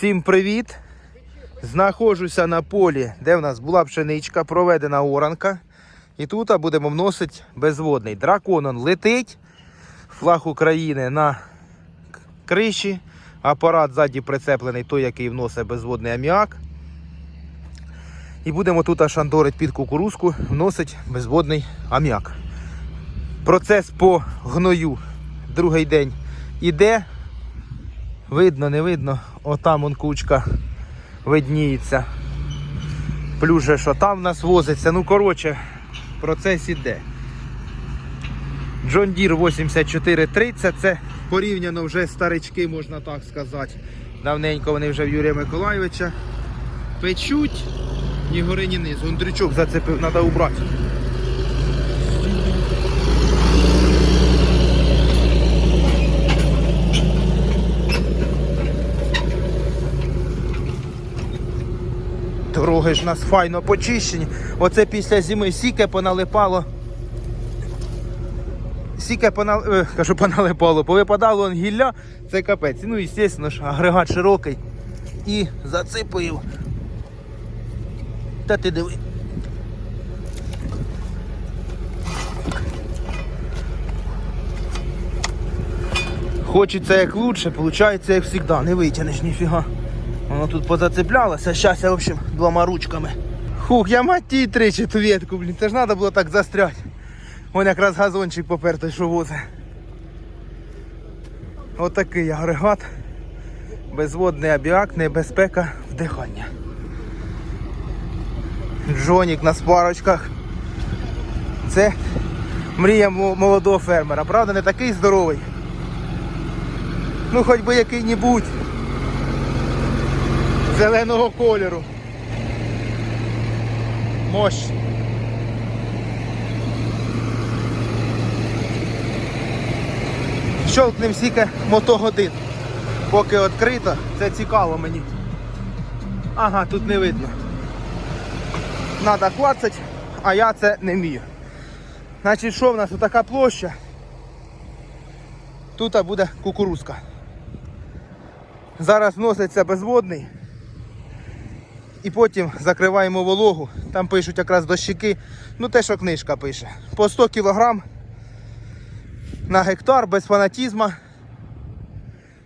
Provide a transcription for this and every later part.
Всім привіт! Знаходжуся на полі, де в нас була пшеничка, проведена оранка. І тут будемо вносити безводний. Драконон летить, флаг України на криші, апарат ззаді прицеплений, той, який вносить безводний аміак. І будемо тут шандорити під кукурузку, вносить безводний аміак. Процес по гною другий день іде. Видно, не видно. Отам он кучка видніється. Плюс же, що там в нас возиться. Ну, коротше, процес іде. John Deere 8430 це порівняно вже старички, можна так сказати. Давненько вони вже в Юрія Миколайовича. Печуть, ні гори, ні низ. Гондрючок зацепив, треба убрати. Дороги ж у нас файно почищені. Оце після зими сіке поналипало. Сіке понал... е, кажу, поналипало, повипадало он гілля, це капець. Ну, звісно ж, агрегат широкий. І заципив. Та ти диви. Хочеться як лучше, виходить як завжди, не витягнеш ніфіга. Воно тут позацеплялося, зараз я, в общем, двома ручками. Хух, я мать тричі ту ветку, блін, це ж треба було так застряти. Вон якраз газончик попертий, що возить. Отакий агрегат. Безводний абіак, небезпека вдихання. Джонік на спарочках. Це мрія молодого фермера. Правда, не такий здоровий. Ну хоч би який-небудь зеленого кольору. Мощ. Щолкнем сіка мотогодин. Поки відкрито, це цікаво мені. Ага, тут не видно. Надо клацать, а я це не вмію. Значить, що в нас така площа? Тут буде кукурузка. Зараз вноситься безводний. І потім закриваємо вологу. Там пишуть якраз дощики. Ну те, що книжка пише. По 100 кг на гектар без фанатізма.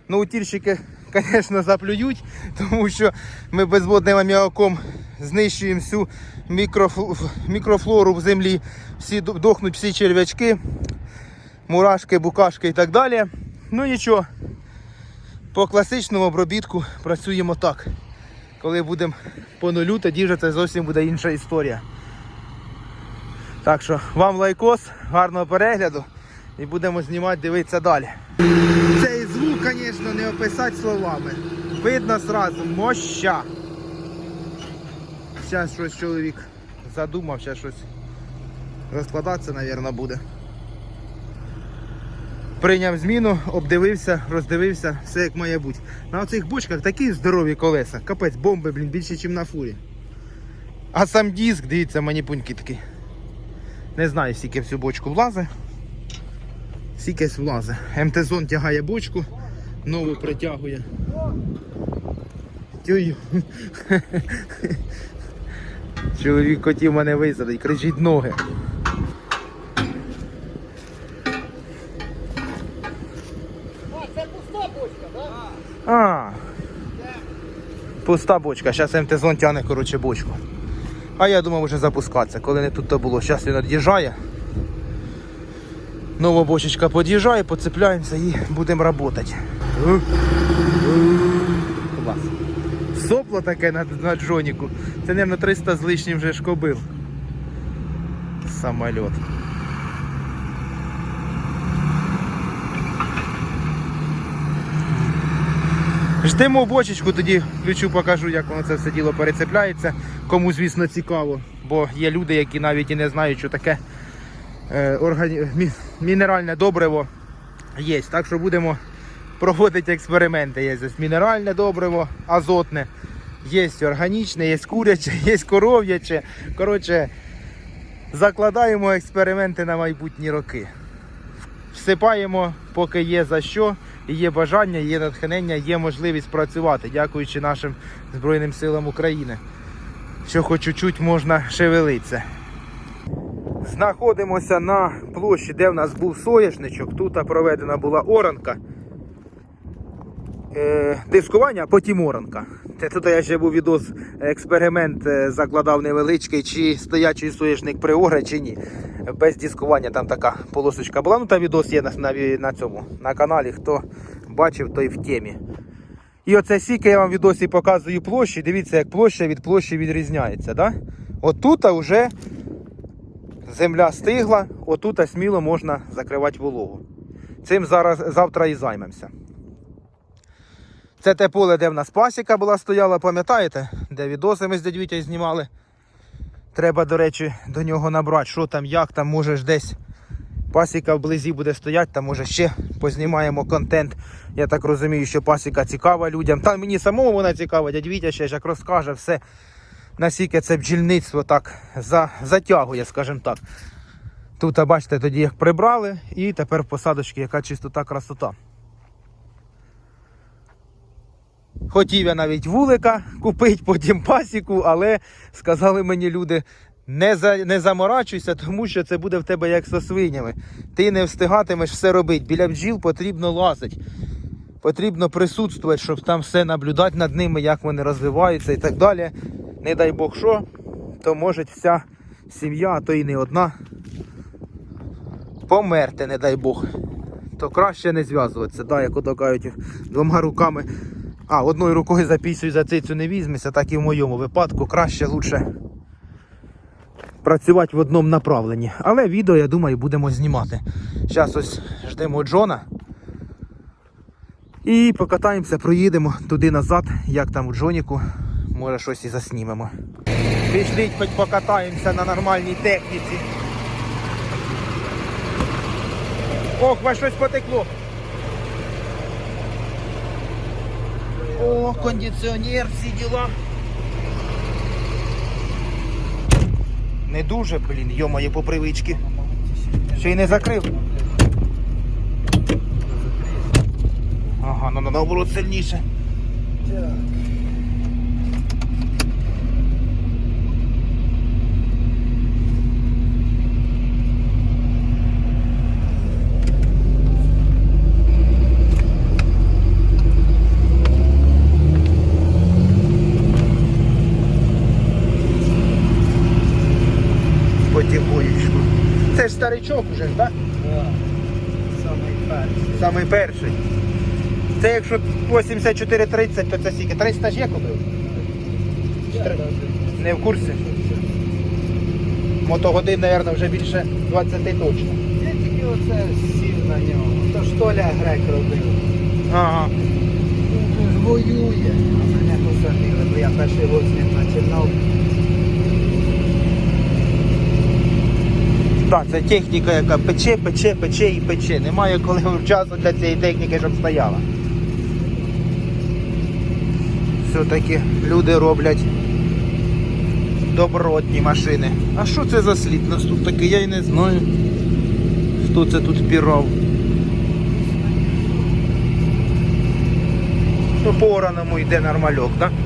Ну, утільщики, звісно, заплюють, тому що ми безводним аміаком знищуємо всю мікрофлору в землі, всі дохнуть всі черв'ячки, мурашки, букашки і так далі. Ну нічого, по класичному обробітку працюємо так. Коли будемо по нулю, тоді вже це зовсім буде інша історія. Так що вам лайкос, гарного перегляду і будемо знімати, дивитися далі. Цей звук, звісно, не описати словами. Видно сразу, моща. Зараз щось чоловік задумав, зараз щось розкладатися, мабуть, буде. Прийняв зміну, обдивився, роздивився, все як має бути. На оцих бочках такі здорові колеса. Капець, бомби, блін, більше, ніж на фурі. А сам диск, дивіться, маніпуньки такі. Не знаю, скільки в цю бочку влазить. Скільки влазить. МТ-зон тягає бочку, нову притягує. Тюю. Чоловік хотів мене висадити, кричить ноги. Це пуста бочка, так? А. Пуста бочка. Зараз МТ-зон тягне, коротше, бочку. А я думав вже запускатися, коли не тут то було. Зараз він від'їжджає. Нова бочечка під'їжджає, поцепляємося і будемо працювати. Клас. Сопло таке на, на джоніку. Це, мабуть, 300 з лишнім вже шкобив. Самоліт. Ждемо бочечку, тоді включу, покажу, як воно це все діло перецепляється. Кому, звісно, цікаво, бо є люди, які навіть і не знають, що таке е, органі... мі- мінеральне добриво є. Так що будемо проводити експерименти. Є ось мінеральне добриво, азотне, є органічне, є куряче, є коров'яче. Коротше, закладаємо експерименти на майбутні роки. Всипаємо, поки є за що. І є бажання, є натхнення, є можливість працювати, дякуючи нашим Збройним силам України. Що хоч чуть-чуть можна шевелитися. Знаходимося на площі, де в нас був соняшничок. Тут проведена була оранка. Е, дискування, а потім оранка. Це тут я ще був відос, експеримент е, закладав невеличкий, чи стоячий соняшник при огре, чи ні. Без дискування там така полосочка була. Ну та відос є на, на, на цьому на каналі. Хто бачив, той в темі. І оце сіки я вам відосі показую площі. Дивіться, як площа від площі відрізняється. Да? Отут вже земля стигла, отут сміло можна закривати вологу. Цим зараз завтра і займемося. Це те поле, де в нас пасіка була стояла, пам'ятаєте? Де відоси ми з дядь знімали. Треба, до речі, до нього набрати, що там, як там, може ж десь пасіка вблизі буде стояти, там може ще познімаємо контент. Я так розумію, що пасіка цікава людям. Та мені самому вона цікава, дядь Вітя ще як розкаже все, наскільки це бджільництво так за, затягує, скажімо так. Тут, бачите, тоді як прибрали, і тепер в посадочці яка чистота красота. Хотів я навіть вулика купити, потім пасіку, але сказали мені люди, не, за, не заморачуйся, тому що це буде в тебе як со свинями. Ти не встигатимеш все робити. Біля бджіл потрібно лазити. Потрібно присутствувати, щоб там все наблюдати над ними, як вони розвиваються і так далі. Не дай Бог що, то може вся сім'я, а то і не одна. Померти, не дай Бог. То краще не зв'язуватися, да, як ото кажуть, двома руками. А, одною рукою запісюй за цицю не візьмеся, так і в моєму випадку краще лучше працювати в одному направленні. Але відео, я думаю, будемо знімати. Зараз ось ждемо Джона. І покатаємося, проїдемо туди назад, як там у Джоніку. Може щось і заснімемо. Пішліть, хоч покатаємося на нормальній техніці. Ох, вас щось потекло. О, кондиціонер, всі діла. Не дуже, блін, йомає по привички. Ще й не закрив. Ага, ну на наоборот сильніше. Потихонечку. Це ж старичок уже, так? Самий перший. Самий перший. Це якщо 84.30, то це скільки? 300 ж є купив? Не в курсі? Мотогодин, мабуть, вже більше 20 точно. Я тільки оце сів на нього. То ж Толя грек робив. Ага. Він ж воює. А мене посадили, бо я перший год з ним починав. Так, це техніка, яка пече, пече, пече і пече. Немає коли часу для цієї техніки, щоб стояла. Все-таки люди роблять добротні машини. А що це за слід нас тут такий? Я й не знаю. Хто це тут пірав? По ораному йде нормальок, так? Да?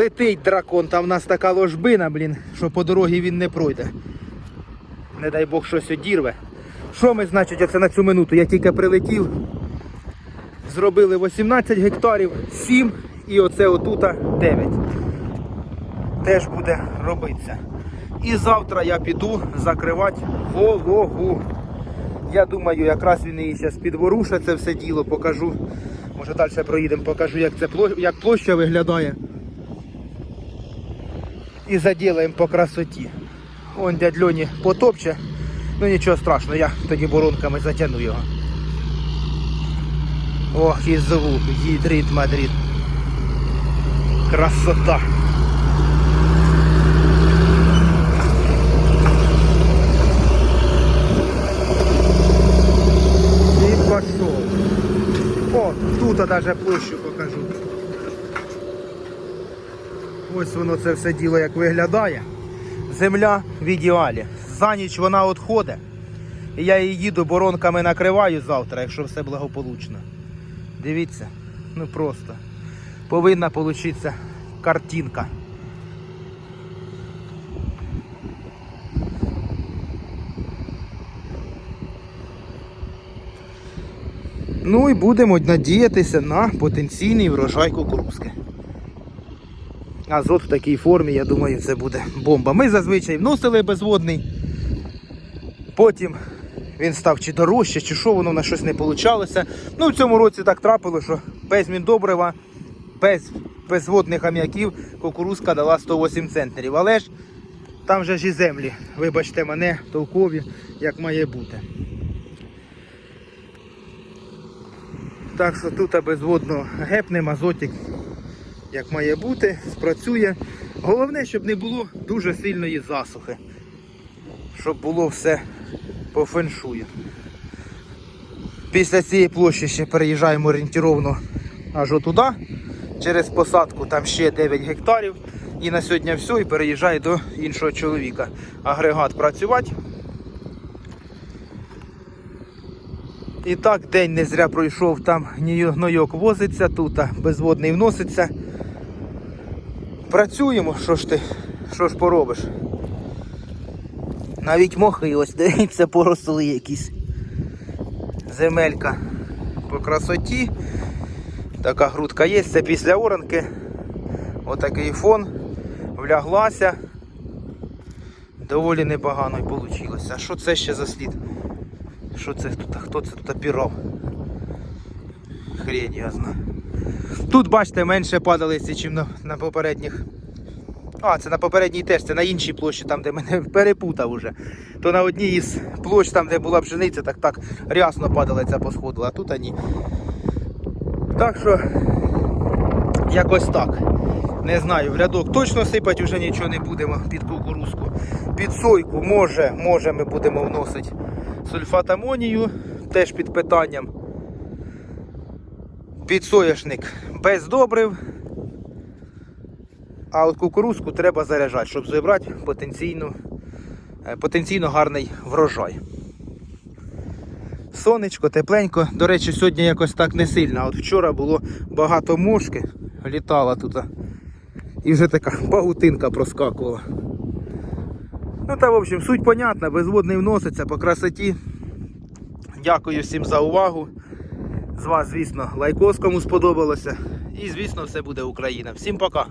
Летить дракон, там в нас така ложбина, блін, що по дорозі він не пройде. Не дай Бог щось одірве. Що ми, значить, оце на цю минуту? Я тільки прилетів. Зробили 18 гектарів, 7 і оце отута 9. Теж буде робитися. І завтра я піду закривати вологу. Я думаю, якраз він її зараз підворушить це все діло, покажу. Може далі проїдемо, покажу, як, це, як площа виглядає і заділаємо по красоті. Вон дядь Льоні потопче. Ну нічого страшного, я тоді боронками затягну його. Ох, і звук, гідрит Мадрид. Красота. І пошов. О, тут даже площу покажу. Ось воно це все діло як виглядає. земля в ідеалі. За ніч вона відходить. І я її їду боронками накриваю завтра, якщо все благополучно. Дивіться, ну просто. Повинна получитися картинка. Ну і будемо надіятися на потенційний врожай кукурузки. Азот в такій формі, я думаю, це буде бомба. Ми зазвичай вносили безводний. Потім він став чи дорожче, чи що, воно на щось не вийшло. Ну, в цьому році так трапило, що без міндобрива, без безводних ам'яків кукурузка дала 108 центнерів. Але ж там же ж і землі, вибачте мене, толкові, як має бути. Так що тут безводно гепнем, азотик, як має бути, спрацює. Головне, щоб не було дуже сильної засухи. Щоб було все по феншую. Після цієї площі ще переїжджаємо орієнтировно аж отуди. Через посадку там ще 9 гектарів. І на сьогодні все, і переїжджаю до іншого чоловіка. Агрегат працювати. І так, день не зря пройшов, там гнойок возиться, тут безводний вноситься. Працюємо, що ж ти, що ж поробиш? Навіть мохи ось, дивіться, поросли якісь. Земелька по красоті. Така грудка є, це після оранки. Отакий фон. Вляглася. Доволі непогано й вийшло. А що це ще за слід? Що це тут? Хто це тут опірав? Хрень ясна. Тут, бачите, менше падалиці, ніж на, на попередніх. А, це на попередній теж, це на іншій площі, там, де мене перепутав уже. То на одній із площ, там, де була пшениця, так так рясно падалиця посходила, а тут ані. Так що, якось так. Не знаю, в рядок точно сипати вже нічого не будемо під кукурузку. Під сойку може, може ми будемо вносити сульфат амонію, теж під питанням. Під соняшник без добрив. А от кукурузку треба заряджати, щоб зібрати потенційно, е, потенційно гарний врожай. Сонечко, тепленько. До речі, сьогодні якось так не сильно. От вчора було багато мошки, літала тут. І вже така пагутинка проскакувала. Ну та в общем, суть понятна, безводний вноситься по красоті. Дякую всім за увагу. З вас, звісно, лайкос кому сподобалося. І, звісно, все буде Україна. Всім пока!